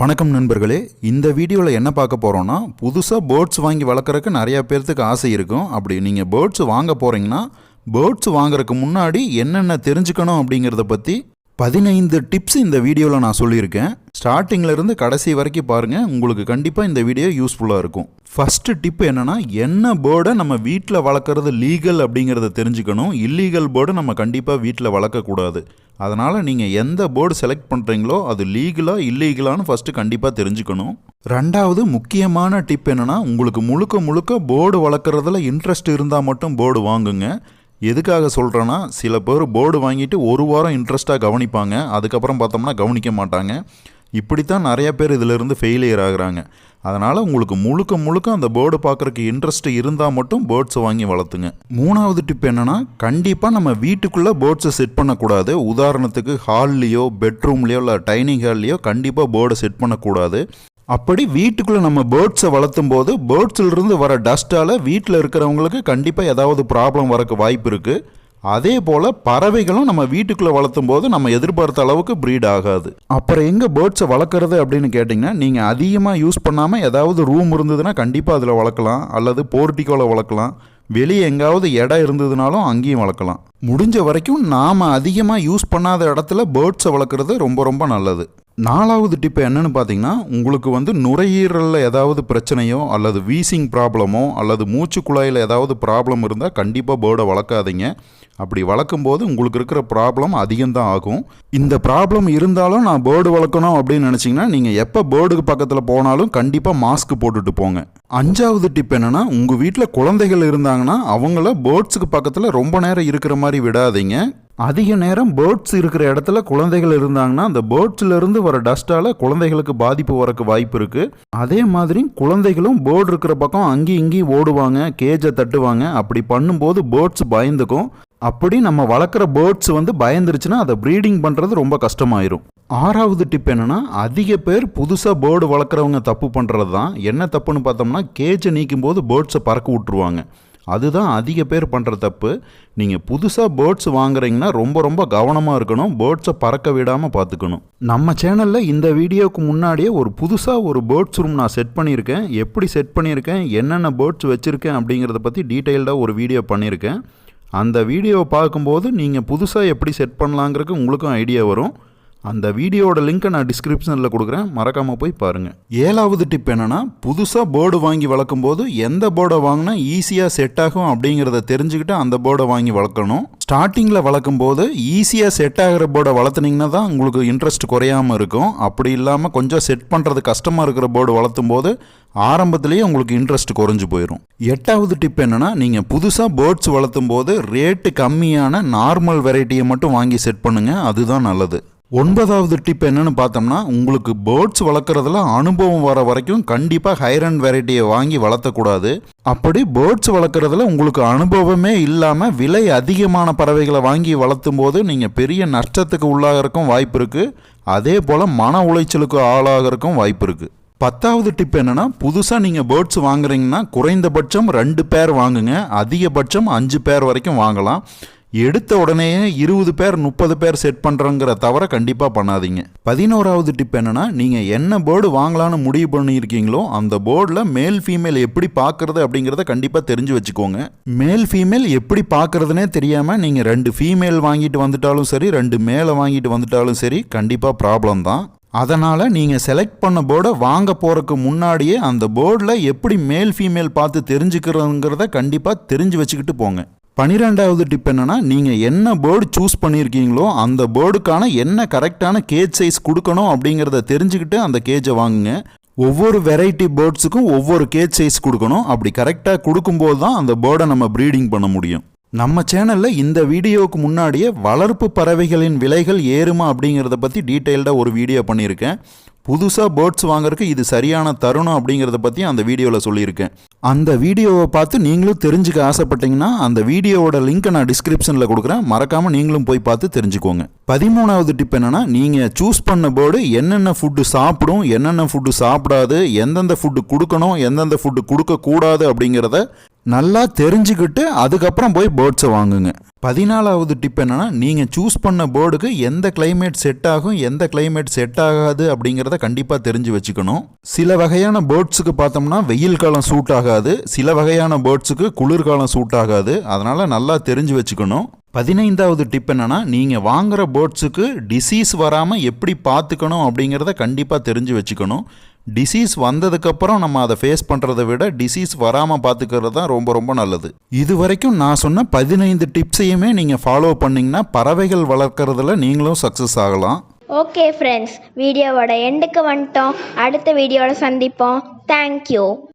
வணக்கம் நண்பர்களே இந்த வீடியோவில் என்ன பார்க்க போகிறோன்னா புதுசாக பேர்ட்ஸ் வாங்கி வளர்க்குறக்கு நிறையா பேர்த்துக்கு ஆசை இருக்கும். அப்படி நீங்கள் பேர்ட்ஸ் வாங்க போகிறீங்கன்னா பேர்ட்ஸ் வாங்குறதுக்கு முன்னாடி என்னென்ன தெரிஞ்சுக்கணும் அப்படிங்கிறத பற்றி பதினைந்து டிப்ஸ் இந்த வீடியோவில் நான் சொல்லியிருக்கேன். ஸ்டார்டிங்லருந்து கடைசி வரைக்கும் பாருங்கள் உங்களுக்கு கண்டிப்பாக இந்த வீடியோ யூஸ்ஃபுல்லாக இருக்கும். ஃபஸ்ட்டு டிப் என்னென்னா என்ன பேர்டை நம்ம வீட்டில் வளர்க்குறது லீகல் அப்படிங்கிறத தெரிஞ்சுக்கணும். இல்லீகல் பேர்டை நம்ம கண்டிப்பாக வீட்டில் வளர்க்கக்கூடாது. அதனால் நீங்கள் எந்த போர்டு செலக்ட் பண்ணுறீங்களோ அது லீகலா இல்லீகலான்னு ஃபஸ்ட்டு கண்டிப்பாக தெரிஞ்சுக்கணும். ரெண்டாவது முக்கியமான டிப் என்னென்னா உங்களுக்கு முழுக்க முழுக்க போர்டு வளர்க்குறதுல இன்ட்ரெஸ்ட் இருந்தால் மட்டும் போர்டு வாங்குங்க. எதுக்காக சொல்கிறேன்னா சில பேர் போர்டு வாங்கிட்டு ஒரு வாரம் இன்ட்ரெஸ்ட்டாக கவனிப்பாங்க. அதுக்கப்புறம் பார்த்தோம்னா கவனிக்க மாட்டாங்க. இப்படித்தான் நிறைய பேர் இதிலிருந்து ஃபெயிலியர் ஆகுறாங்க. அதனால் உங்களுக்கு முழுக்க முழுக்க அந்த பேர்டு பார்க்குறக்கு இன்ட்ரெஸ்ட் இருந்தால் மட்டும் பேர்ட்ஸை வாங்கி வளர்த்துங்க. மூணாவது டிப் என்னென்னா கண்டிப்பாக நம்ம வீட்டுக்குள்ளே பேர்ட்ஸை செட் பண்ணக்கூடாது. உதாரணத்துக்கு ஹால்லேயோ பெட்ரூம்லேயோ இல்லை டைனிங் ஹால்லையோ கண்டிப்பாக போர்டை செட் பண்ணக்கூடாது. அப்படி வீட்டுக்குள்ளே நம்ம பேர்ட்ஸை வளர்த்தும் போது பேர்ட்ஸிலிருந்து வர டஸ்ட்டால் வீட்டில் இருக்கிறவங்களுக்கு கண்டிப்பாக ஏதாவது ப்ராப்ளம் வரக்கு வாய்ப்பு இருக்குது அதே போல் பறவைகளும் நம்ம வீட்டுக்குள்ளே வளர்த்தும் போது நம்ம எதிர்பார்த்த அளவுக்கு ப்ரீட் ஆகாது. அப்புறம் எங்கே பேர்ட்ஸை வளர்க்குறது அப்படின்னு கேட்டிங்கன்னா நீங்கள் அதிகமாக யூஸ் பண்ணாமல் ஏதாவது ரூம் இருந்ததுன்னா கண்டிப்பாக அதில் வளர்க்கலாம். அல்லது போர்ட்டிக்கோவில் வளர்க்கலாம். வெளியே எங்காவது இடம் இருந்ததுனாலும் அங்கேயும் வளர்க்கலாம். முடிஞ்ச வரைக்கும் நாம் அதிகமாக யூஸ் பண்ணாத இடத்துல பேர்ட்ஸை வளர்க்குறது ரொம்ப ரொம்ப நல்லது. நாலாவது டிப் என்னென்னு பார்த்தீங்கன்னா உங்களுக்கு வந்து நுரையீரலில் ஏதாவது பிரச்சனையோ அல்லது வீசிங் ப்ராப்ளமோ அல்லது மூச்சு குழாயில் ஏதாவது ப்ராப்ளம் இருந்தால் கண்டிப்பாக பேர்டை வளர்க்காதீங்க. அப்படி வளர்க்கும் போது உங்களுக்கு இருக்கிற ப்ராப்ளம் அதிகம்தான் ஆகும். இந்த ப்ராப்ளம் இருந்தாலும் நான் பேர்டு வளர்க்கணும் அப்படின்னு நினச்சிங்கன்னா நீங்கள் எப்போ பேர்டுக்கு பக்கத்தில் போனாலும் கண்டிப்பாக மாஸ்க் போட்டுட்டு போங்க. அஞ்சாவது டிப் என்னென்னா உங்கள் வீட்டில் குழந்தைகள் இருந்தாங்கன்னா அவங்கள பேர்ட்ஸுக்கு பக்கத்தில் ரொம்ப நேரம் இருக்கிற மாதிரி விடாதீங்க. அதிக நேரம் பேர்ட்ஸ் இருக்கிற இடத்துல குழந்தைகள் இருந்தாங்கன்னா அந்த பேர்ட்ஸ்ல இருந்து வர டஸ்ட்டால் குழந்தைகளுக்கு பாதிப்பு வரக்கு வாய்ப்பு இருக்கு. அதே மாதிரி குழந்தைகளும் பேர்டு இருக்கிற பக்கம் அங்கேயும் இங்கேயும் ஓடுவாங்க கேஜை தட்டுவாங்க. அப்படி பண்ணும்போது பேர்ட்ஸ் பயந்துக்கும். அப்படி நம்ம வளர்க்குற பேர்ட்ஸ் வந்து பயந்துருச்சுன்னா அதை ப்ரீடிங் பண்ணுறது ரொம்ப கஷ்டமாயிரும். ஆறாவது டிப் என்னன்னா அதிக பேர் புதுசாக பேர்டு வளர்க்குறவங்க தப்பு பண்ணுறது தான் என்ன தப்புன்னு பார்த்தோம்னா கேஜை நீக்கும் போது பேர்ட்ஸை பறக்க விட்டுருவாங்க. அதுதான் அதிக பேர் பண்ணுற தப்பு. நீங்கள் புதுசாக பேர்ட்ஸ் வாங்குறீங்கன்னா ரொம்ப ரொம்ப கவனமாக இருக்கணும். பேர்ட்ஸை பறக்க விடாமல் பார்த்துக்கணும் நம்ம சேனலில் இந்த வீடியோவுக்கு முன்னாடியே ஒரு புதுசாக ஒரு பேர்ட்ஸ் ரூம் நான் செட் பண்ணியிருக்கேன். எப்படி செட் பண்ணியிருக்கேன்? என்னென்ன பேர்ட்ஸ் வச்சுருக்கேன்? அப்படிங்கிறத பற்றி டீட்டெயில்டாக ஒரு வீடியோ பண்ணியிருக்கேன். அந்த வீடியோவை பார்க்கும்போது நீங்கள் புதுசாக எப்படி செட் பண்ணலாங்கிறதுக்கு உங்களுக்கும் ஐடியா வரும். அந்த வீடியோவோட லிங்க்கை நான் டிஸ்கிரிப்ஷனில் கொடுக்குறேன். மறக்காமல் போய் பாருங்கள் ஏழாவது டிப் என்னென்னா புதுசாக போர்டு வாங்கி வளர்க்கும் போது எந்த போர்டை வாங்கினா ஈஸியாக செட் ஆகும் அப்படிங்கிறத தெரிஞ்சுக்கிட்டு அந்த போர்டை வாங்கி வளர்க்கணும். ஸ்டார்டிங்கில் வளர்க்கும் போது ஈஸியாக செட் ஆகிற போர்டை வளர்த்துனீங்கன்னா தான் உங்களுக்கு இன்ட்ரெஸ்ட் குறையாமல் இருக்கும். அப்படி இல்லாமல் கொஞ்சம் செட் பண்ணுறது கஷ்டமாக இருக்கிற போர்டு வளர்த்தும் போது ஆரம்பத்திலேயே உங்களுக்கு இன்ட்ரெஸ்ட் குறைஞ்சு போயிடும் எட்டாவது டிப் என்னென்னா நீங்கள் புதுசாக பேர்ட்ஸ் வளர்த்தும் போது ரேட்டு கம்மியான நார்மல் வெரைட்டியை மட்டும் வாங்கி செட் பண்ணுங்கள் அதுதான் நல்லது. ஒன்பதாவது டிப் என்னன்னு பார்த்தோம்னா உங்களுக்கு பேர்ட்ஸ் வளர்க்குறதுல அனுபவம் வர வரைக்கும் கண்டிப்பாக ஹைரண்ட் வெரைட்டியை வாங்கி வளர்த்தக்கூடாது. அப்படி பேர்ட்ஸ் வளர்க்குறதுல உங்களுக்கு அனுபவமே இல்லாமல் விலை அதிகமான பறவைகளை வாங்கி வளர்த்தும் போது நீங்கள் பெரிய நஷ்டத்துக்கு உள்ளாகிறக்கும் வாய்ப்பு இருக்குது அதே போல் மன உளைச்சலுக்கு ஆளாகிறக்கும் வாய்ப்பு இருக்குது பத்தாவது டிப் என்னென்னா புதுசாக நீங்கள் பேர்ட்ஸ் வாங்குறீங்கன்னா குறைந்தபட்சம் ரெண்டு பேர் வாங்குங்க. அதிகபட்சம் அஞ்சு பேர் வரைக்கும் வாங்கலாம். எடுத்த உடனேயே இருபது பேர் முப்பது பேர் செட் பண்ணுறங்கிற தவிர கண்டிப்பாக பண்ணாதீங்க. பதினோராவது டிப் என்னன்னா நீங்கள் என்ன போர்டு வாங்கலான்னு முடிவு பண்ணியிருக்கீங்களோ அந்த போர்டில் மேல் ஃபீமேல் எப்படி பார்க்குறது அப்படிங்கிறத கண்டிப்பாக தெரிஞ்சு வச்சுக்கோங்க. மேல் ஃபீமேல் எப்படி பார்க்குறதுனே தெரியாமல் நீங்கள் ரெண்டு ஃபீமேல் வாங்கிட்டு வந்துட்டாலும் சரி ரெண்டு மேலே வாங்கிட்டு வந்துட்டாலும் சரி கண்டிப்பாக ப்ராப்ளம் தான். அதனால் நீங்கள் செலக்ட் பண்ண போர்டை வாங்க போகிறதுக்கு முன்னாடியே அந்த போர்டில் எப்படி மேல் ஃபீமேல் பார்த்து தெரிஞ்சுக்கிறதுங்கிறத கண்டிப்பாக தெரிஞ்சு வச்சுக்கிட்டு போங்க. பன்னிரெண்டாவது டிப் என்னென்னா நீங்கள் என்ன பேர்டு சூஸ் பண்ணியிருக்கீங்களோ அந்த பேர்டுக்கான என்ன கரெக்டான கேஜ் சைஸ் கொடுக்கணும் அப்படிங்கிறத தெரிஞ்சுக்கிட்டு அந்த கேஜை வாங்குங்க. ஒவ்வொரு வெரைட்டி பேர்ட்ஸுக்கும் ஒவ்வொரு கேஜ் சைஸ் கொடுக்கணும். அப்படி கரெக்டாக கொடுக்கும்போது தான் அந்த பேர்டை நம்ம ப்ரீடிங் பண்ண முடியும். நம்ம சேனலில் இந்த வீடியோவுக்கு முன்னாடியே வளர்ப்பு பறவைகளின் விலைகள் ஏறுமா அப்படிங்கிறத பற்றி டீட்டெயில்டாக ஒரு வீடியோ பண்ணியிருக்கேன். புதுசாக பேர்ட்ஸ் வாங்குறதுக்கு இது சரியான தருணம் அப்படிங்கிறத பற்றி அந்த வீடியோவில் சொல்லியிருக்கேன். அந்த வீடியோவை பார்த்து நீங்களும் தெரிஞ்சுக்க ஆசைப்பட்டீங்கன்னா அந்த வீடியோவோட லிங்க்கை நான் டிஸ்கிரிப்ஷனில் கொடுக்குறேன். மறக்காமல் நீங்களும் போய் பார்த்து தெரிஞ்சுக்கோங்க. பதிமூணாவது டிப் என்னென்னா நீங்கள் சூஸ் பண்ண போர்டு என்னென்ன ஃபுட்டு சாப்பிடும் என்னென்ன ஃபுட்டு சாப்பிடாது எந்தெந்த ஃபுட்டு கொடுக்கணும் எந்தெந்த ஃபுட்டு கொடுக்கக்கூடாது அப்படிங்கிறத நல்லா தெரிஞ்சுக்கிட்டு அதுக்கப்புறம் போய் பேர்ட்ஸை வாங்குங்க. பதினாலாவது டிப் என்னென்னா நீங்கள் சூஸ் பண்ண போர்டுக்கு எந்த கிளைமேட் செட் ஆகும் எந்த கிளைமேட் செட் ஆகாது அப்படிங்கிறத கண்டிப்பாக தெரிஞ்சு வச்சுக்கணும். சில வகையான பேர்ட்ஸுக்கு பார்த்தோம்னா வெயில் காலம் சூட் ஆகாது. சில வகையான பேர்ட்ஸுக்கு குளிர்காலம் சூட் ஆகாது. அதனால் நல்லா தெரிஞ்சு வச்சுக்கணும். பதினைந்தாவது டிப் என்னென்னா நீங்கள் வாங்குகிற பேர்ட்ஸுக்கு டிசீஸ் வராமல் எப்படி பார்த்துக்கணும் அப்படிங்கிறத கண்டிப்பாக தெரிஞ்சு வச்சுக்கணும். டிசீஸ் வந்ததுக்கப்புறம் நம்ம அதை ஃபேஸ் பண்ணுறதை விட டிசீஸ் வராமல் பார்த்துக்கிறது தான் ரொம்ப ரொம்ப நல்லது. இது வரைக்கும் நான் சொன்ன பதினைந்து டிப்ஸையுமே நீங்கள் ஃபாலோ பண்ணிங்கன்னா பறவைகள் வளர்க்குறதுல நீங்களும் சக்ஸஸ் ஆகலாம். ஓகே ஃப்ரெண்ட்ஸ் வீடியோவோட எண்டுக்கு வந்துட்டோம். அடுத்த வீடியோவில் சந்திப்போம். தேங்க்யூ